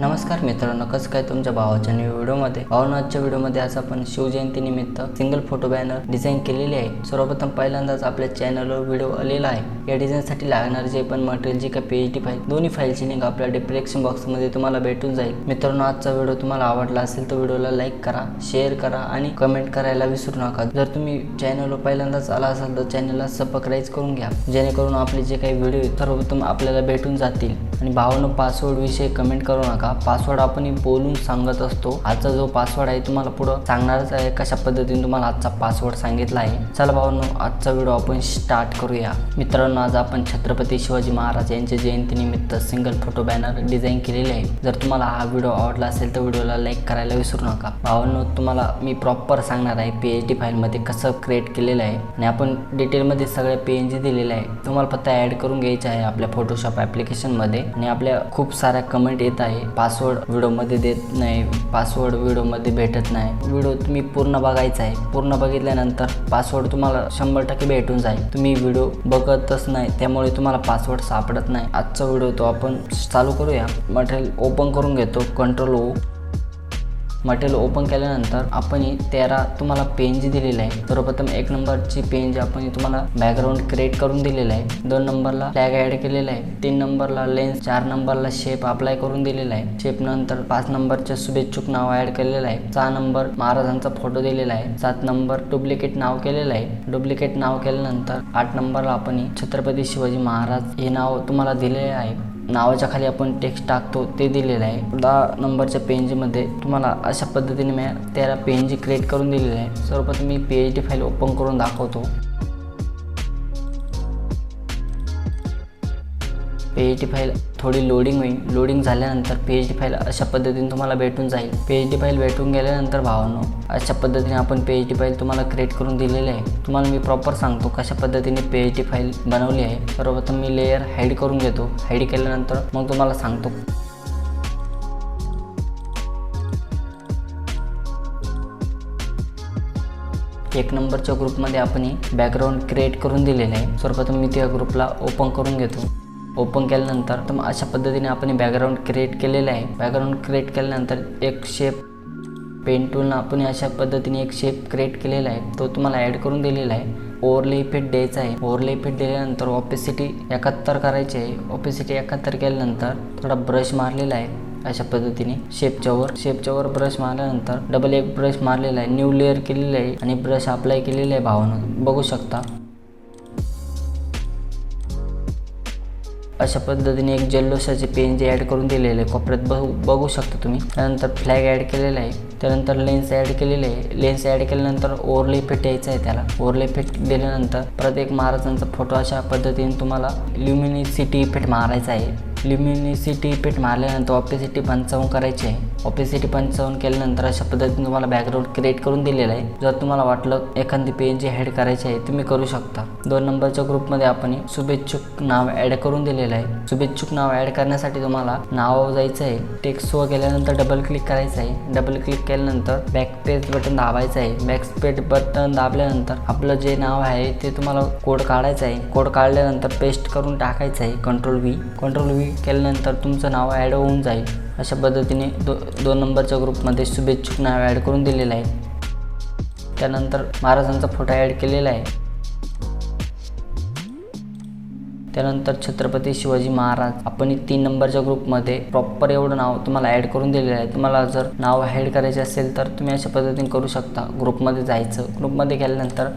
नमस्कार मित्रांनो कसं काय तुमच्या भावाच्या न्यू व्हिडिओमध्ये भावानं आजच्या व्हिडिओमध्ये आज आपण शिवजयंती निमित्त सिंगल फोटो बॅनर डिझाईन केलेली आहे. सर्वप्रथम पहिल्यांदाच आपल्या चॅनलवर व्हिडिओ आलेला आहे. या डिझाईनसाठी लागणारे जे पण मटेरियल जे काही पी एच डी फाईल दोन्ही फाईलची लिंक आपल्या डिस्क्रिप्शन बॉक्समध्ये तुम्हाला भेटून जाईल. मित्रांनो आजचा व्हिडिओ तुम्हाला आवडला असेल तर व्हिडिओला लाईक करा शेअर करा आणि कमेंट करायला विसरू नका. जर तुम्ही चॅनलवर पहिल्यांदाच आला असाल तर चॅनलला सबस्क्राईब करून घ्या. जेणेकरून आपले जे काही व्हिडिओ सर्वप्रथम आपल्याला भेटून जातील. आणि भावानं पासवर्ड विषयी कमेंट करू नका. पासवर्ड आपण बोलून सांगत असतो. आजचा जो पासवर्ड आहे तुम्हाला पुढं सांगणारच आहे. कशा पद्धतीने तुम्हाला आजचा पासवर्ड सांगितला आहे. चला भावांनो आजचा व्हिडिओ आपण स्टार्ट करूया. मित्रांनो आज आपण छत्रपती शिवाजी महाराज यांच्या जयंतीनिमित्त सिंगल फोटो बॅनर डिझाईन केलेले आहे. जर तुम्हाला हा व्हिडिओ आवडला असेल तर व्हिडिओला लाईक करायला विसरू नका. भावांनो तुम्हाला मी प्रॉपर सांगणार आहे पी एच डी फाईलमध्ये कसं क्रिएट केलेलं आहे. आणि आपण डिटेलमध्ये सगळे पी एन जी दिलेले आहे तुम्हाला फक्त ॲड करून घ्यायचं आहे आपल्या फोटोशॉप ॲप्लिकेशनमध्ये आणि आपल्या खूप साऱ्या कमेंट येत आहे. पासवर्ड व्हिडिओमध्ये देत नाही. पासवर्ड व्हिडिओमध्ये भेटत नाही. व्हिडिओ तुम्ही पूर्ण बघायचा आहे. पूर्ण बघितल्यानंतर पासवर्ड तुम्हाला शंभर टक्के भेटून जाईल. तुम्ही व्हिडिओ बघतच नाही त्यामुळे तुम्हाला पासवर्ड सापडत नाही. आजचा व्हिडिओ तो आपण चालू करूया. मटेरियल ओपन करून घेतो. कंट्रोल ओ मटेरियल ओपन केल्यानंतर आपण तेरा तुम्हाला पेन जी आहे सर्वप्रथम एक नंबरची पेन जी आपण तुम्हाला बॅकग्राऊंड क्रिएट करून दिलेला आहे दोन नंबरला टॅग ॲड केलेला आहे तीन नंबरला लेन्स चार नंबरला शेप अप्लाय करून दिलेला आहे शेप नंतर पाच नंबरच्या शुभेच्छुक नाव ॲड केलेलं आहे सहा नंबर महाराजांचा फोटो दिलेला आहे सात नंबर डुप्लिकेट नाव केलेलं आहे डुप्लिकेट नाव केल्यानंतर आठ नंबरला आपण छत्रपती शिवाजी महाराज हे नाव तुम्हाला दिलेले आहे. नावाच्या खाली आपण टेक्स्ट टाकतो ते दिलेलं आहे. दहा नंबरच्या पेनजीमध्ये तुम्हाला अशा पद्धतीने मी त्याला पेनजी क्रिएट करून दिलेलं आहे. सर्वप्रथम मी P H D file open करून दाखवतो. पी एच डी फाईल थोडी लोडिंग होईल. लोडिंग झाल्यानंतर पी एच डी फाईल अशा पद्धतीने तुम्हाला भेटून जाईल. पी एच डी फाईल भेटून गेल्यानंतर भावांनो अशा पद्धतीने आपण पी एच डी फाईल तुम्हाला क्रिएट करून दिलेले आहे. तुम्हाला मी प्रॉपर सांगतो कशा पद्धतीने पी एच डी फाईल बनवली आहे. सर्वप्रथम मी लेयर हाईड करून घेतो. हाईड केल्यानंतर मग तुम्हाला सांगतो. एक नंबरच्या ग्रुपमध्ये आपण बॅकग्राऊंड क्रिएट करून दिलेलं आहे. सर्वप्रथम मी त्या ग्रुपला ओपन करून घेतो. ओपन केल्यानंतर तर मग अशा पद्धतीने आपण बॅकग्राऊंड क्रिएट केलेलं आहे. बॅकग्राऊंड क्रिएट केल्यानंतर एक शेप पेन टूलनं आपण अशा पद्धतीने एक शेप क्रिएट केलेला आहे. तो तुम्हाला ॲड करून दिलेला आहे. ओव्हरले इफेक्ट द्यायचा आहे. ओव्हरले इफेक्ट दिल्यानंतर ऑपेसिटी एकाहत्तर करायची आहे. ऑपेसिटी एकाहत्तर केल्यानंतर थोडा ब्रश मारलेला आहे. अशा पद्धतीने शेपच्या वर. शेपच्या वर ब्रश मारल्यानंतर डबल एक ब्रश मारलेला आहे. न्यू लेअर केलेलं आहे आणि ब्रश अप्लाय केलेला आहे भावानं. बघू शकता. अशा पद्धतीने एक जल्लोषाचे पेन जे ॲड करून दिलेले आहे कोपऱ्यात बघू बघू शकता तुम्ही. त्यानंतर फ्लॅग ॲड केलेला आहे. त्यानंतर लेन्स ॲड केलेले आहे. लेन्स ॲड केल्यानंतर ओव्हरले इफेक्ट यायचा आहे त्याला. ओव्हरले इफेक्ट दिल्यानंतर प्रत्येक महाराजांचा फोटो अशा पद्धतीने तुम्हाला ल्युमिनिसिटी इफेक्ट मारायचा आहे. ल्युमिनिसिटी इफेक्ट मारल्यानंतर ऑपेसिटी पंचावन्न करायची आहे. ऑपेसिटी पंचावन्न केल्यानंतर अशा पद्धतीने तुम्हाला बॅकग्राऊंड क्रिएट करून दिलेलं आहे. जर तुम्हाला वाटलं एखादी पेन जी ॲड करायची आहे तुम्ही करू शकता. दोन नंबरच्या ग्रुपमध्ये आपण शुभेच्छुक नाव ॲड करून दिलेलं आहे. शुभेच्छुक नाव ॲड करण्यासाठी तुम्हाला नाव जायचं आहे. टेक्स्ट वर गेल्यानंतर डबल क्लिक करायचं आहे. डबल क्लिक केल्यानंतर बॅक पेज बटन दाबायचं आहे. बॅक पेज बटन दाबल्यानंतर आपलं जे नाव आहे ते तुम्हाला कोड काढायचं आहे. कोड काढल्यानंतर पेस्ट करून टाकायचं आहे. कंट्रोल व्ही कंट्रोल व्ही केल्यानंतर तुमचं नाव ॲड होऊन जाईल. अशा पद्धतीने दो दोन नंबरच्या ग्रुपमध्ये शुभेच्छुक नाव ॲड करून दिलेलं आहे. त्यानंतर महाराजांचा फोटो ॲड केलेला आहे. त्यानंतर छत्रपती शिवाजी महाराज आपण तीन नंबरच्या ग्रुपमध्ये प्रॉपर एवढं नाव तुम्हाला ॲड करून दिलेलं आहे. तुम्हाला जर नाव ॲड करायचे असेल तर तुम्ही अशा पद्धतीने करू शकता. ग्रुपमध्ये जायचं. ग्रुपमध्ये गेल्यानंतर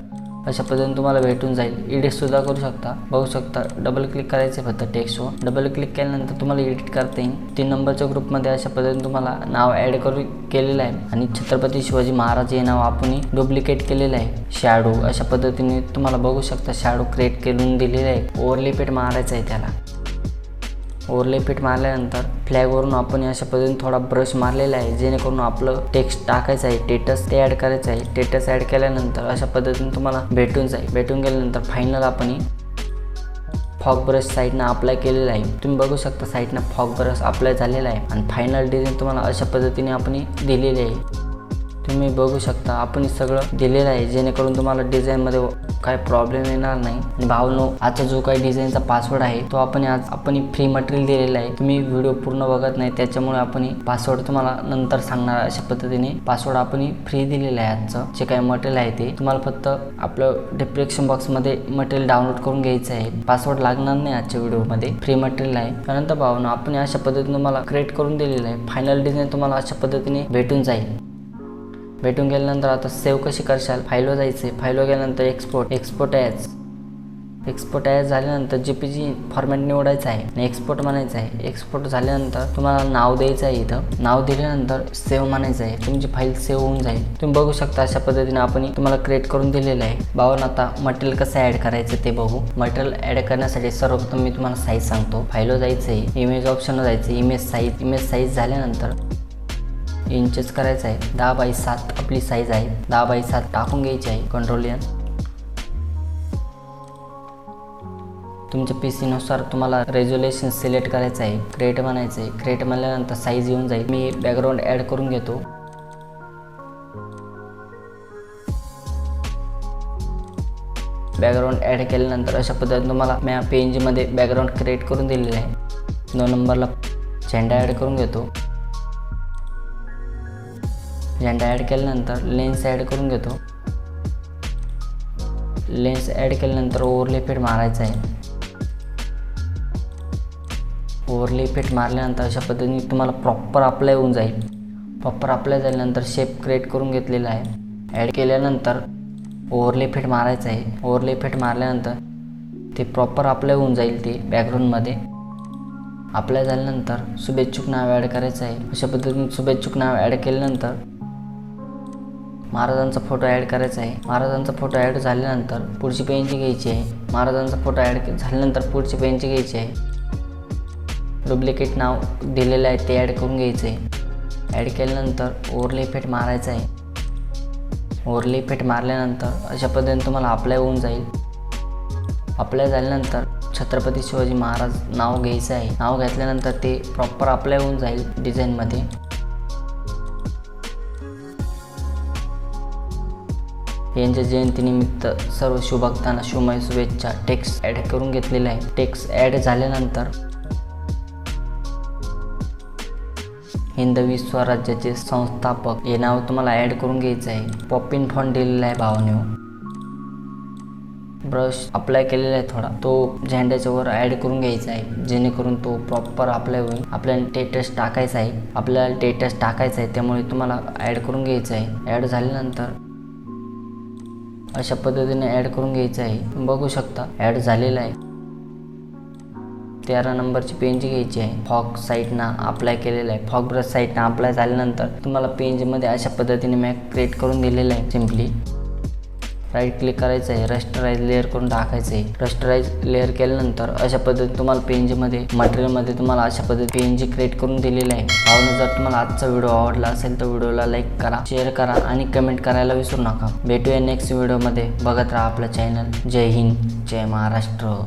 अशा पद्धतीने तुम्हाला भेटून जाईल. एडिटसुद्धा करू शकता बघू शकता. डबल क्लिक करायचे फक्त टेक्स्टवर डबल क्लिक केल्यानंतर तुम्हाला एडिट करता येईल. तीन नंबरच्या ग्रुपमध्ये अशा पद्धतीने तुम्हाला नाव ॲड करू केलेलं आहे. आणि छत्रपती शिवाजी महाराज हे नाव आपण डुप्लिकेट केलेलं आहे. शॅडो अशा पद्धतीने तुम्हाला बघू शकता. शॅडो क्रिएट करून दिलेलं आहे. ओव्हरलिपेट मारायचं आहे त्याला. ओव्हरले पीठ मारल्यानंतर फ्लॅगवरून आपण अशा पद्धतीने थोडा ब्रश मारलेला आहे जेणेकरून आपलं टेक्स्ट टाकायचं आहे टेटस ते ॲड करायचं आहे. टेटस ॲड केल्यानंतर अशा पद्धतीने तुम्हाला भेटून जाईल. भेटून गेल्यानंतर फायनल आपण फॉग ब्रश साईडनं अप्लाय केलेला आहे. तुम्ही बघू शकता साईडनं फॉग ब्रश अप्लाय झालेला आहे. आणि फायनल डिझाईन तुम्हाला अशा पद्धतीने आपण दिलेली आहे. तुम्ही बघू शकता आपण सगळं दिलेलं आहे. जेणेकरून तुम्हाला डिझाईनमध्ये काय प्रॉब्लेम येणार नाही. आणि भावनो आजचा जो काही डिझाईनचा पासवर्ड आहे तो आपण आज आपण फ्री मटेरियल दिलेला आहे. तुम्ही व्हिडिओ पूर्ण बघत नाही त्याच्यामुळे आपण पासवर्ड तुम्हाला नंतर सांगणार अशा पद्धतीने पासवर्ड आपण फ्री दिलेलं आहे आजचं. जे काही मटेरियल आहे ते. तुम्हाला फक्त आपलं डिस्क्रिप्शन बॉक्समध्ये मटेरियल डाउनलोड करून घ्यायचं आहे. पासवर्ड लागणार नाही आजच्या व्हिडिओमध्ये फ्री मटेरियल आहे. त्यानंतर भावना आपण अशा पद्धतीने तुम्हाला क्रिएट करून दिलेलं आहे. फायनल डिझाईन तुम्हाला अशा पद्धतीने भेटून जाईल. भेटून गेल्यानंतर आता सेव्ह कशी करशाल? फाईलवर जायचे फाईलवर गेल्यानंतर export export as export as झाल्यानंतर जी पी जी फॉर्मॅट निवडायचं आहे आणि एक्सपोर्ट म्हणायचं आहे. एक्सपोर्ट झाल्यानंतर तुम्हाला नाव द्यायचं आहे इथं. नाव दिल्यानंतर सेव्ह म्हणायचं आहे. तुमची फाईल सेव्ह होऊन जाईल. तुम्ही बघू शकता अशा पद्धतीने आपण तुम्हाला क्रिएट करून दिलेलं आहे. बावन आता मटेरियल कसं ॲड करायचं ते बघू. मटेरियल ॲड करण्यासाठी सर्वप्रथम मी तुम्हाला साईज सांगतो. फाईलवर जायचं आहे इमेज ऑप्शनला जायचं इमेज साईज इमेज साईज झाल्यानंतर इंचेस करायचं आहे. दहा बाय सात आपली साईज आहे. दहा बाय सात टाकून घ्यायची आहे. कंट्रोल यन तुमच्या पी सीनुसार तुम्हाला रेझोल्युशन सिलेक्ट करायचं आहे. क्रिएट म्हणायचं आहे. क्रिएट म्हणल्यानंतर साईज येऊन जाईल. मी बॅकग्राऊंड ॲड करून घेतो. बॅकग्राऊंड ॲड केल्यानंतर अशा पद्धतीने तुम्हाला मी पेनजीमध्ये बॅकग्राऊंड क्रिएट करून दिलेलं आहे. दोन नंबरला झेंडा ॲड करून घेतो. झेंडा ॲड केल्यानंतर लेन्स ॲड करून घेतो. लेन्स ॲड केल्यानंतर ओव्हरले फिट मारायचं आहे. ओव्हरले फिट मारल्यानंतर अशा पद्धतीने तुम्हाला प्रॉपर अप्लाय होऊन जाईल. प्रॉपर अप्लाय झाल्यानंतर शेप क्रिएट करून घेतलेला आहे. ॲड केल्यानंतर ओव्हरले फिट मारायचं आहे. ओव्हरले फिट मारल्यानंतर ते प्रॉपर अप्लाय होऊन जाईल ते बॅकग्राऊंडमध्ये अप्लाय झाल्यानंतर शुभेच्छुक नाव ॲड करायचं आहे. अशा पद्धतीने शुभेच्छुक नाव ॲड केल्यानंतर महाराजांचा फोटो ॲड करायचा आहे. महाराजांचा फोटो ॲड झाल्यानंतर पुढची पेनची घ्यायची आहे. महाराजांचा फोटो ॲड झाल्यानंतर पुढची पेनची घ्यायची आहे. डुप्लिकेट नाव दिलेलं आहे ते ॲड करून घ्यायचं आहे. ॲड केल्यानंतर ओरली फेट मारायचं आहे. ओरली फेट मारल्यानंतर अशा पद्धतीने तुम्हाला अप्लाय होऊन जाईल. अप्लाय झाल्यानंतर छत्रपती शिवाजी महाराज नाव घ्यायचं आहे. नाव घेतल्यानंतर ते प्रॉपर अप्लाय होऊन जाईल डिझाईनमध्ये यांच्या जयंतीनिमित्त सर्व शुभक्तांना शुभमय शुभेच्छा टेक्स्ट ॲड करून घेतलेलं आहे. टेक्स्ट ॲड झाल्यानंतर हिंदवी स्वराज्याचे संस्थापक हे नाव तुम्हाला ॲड करून घ्यायचं आहे. पॉपिन फॉन्ट दिलेला आहे भावने. ब्रश अप्लाय केलेला आहे थोडा. तो झेंड्याच्या वर ॲड करून घ्यायचा आहे. जेणेकरून तो प्रॉपर अप्लाय होईल. आपल्याला टेटस टाकायचा आहे. आपल्याला टेटस टाकायचा आहे. त्यामुळे तुम्हाला ॲड करून घ्यायचं आहे. ॲड झाल्यानंतर अशा पद्धतीने ॲड करून घ्यायचं आहे. बघू शकता ॲड झालेला आहे. तेरा नंबरची पेंज घ्यायची आहे. फॉग साईटनं अप्लाय केलेलं आहे. फॉग ब्रश साईटनं अप्लाय झाल्यानंतर तुम्हाला पेंजमध्ये अशा पद्धतीने मॅक क्रिएट करून दिलेलं आहे. सिम्पली राईट क्लिक करायचं आहे रस्टराईज लेअर करून टाकायचं आहे रस्टराईज लेअर केल्यानंतर अशा पद्धतीने तुम्हाला पेनजीमध्ये मटेरियलमध्ये तुम्हाला अशा पद्धती पेनजी क्रिएट करून दिलेलं आहे. भावना जर तुम्हाला आजचा व्हिडिओ आवडला असेल तर व्हिडिओला लाईक करा शेअर करा आणि कमेंट करायला विसरू नका. भेटूया नेक्स्ट व्हिडिओमध्ये बघत राहा आपलं चॅनल जय हिंद जय महाराष्ट्र.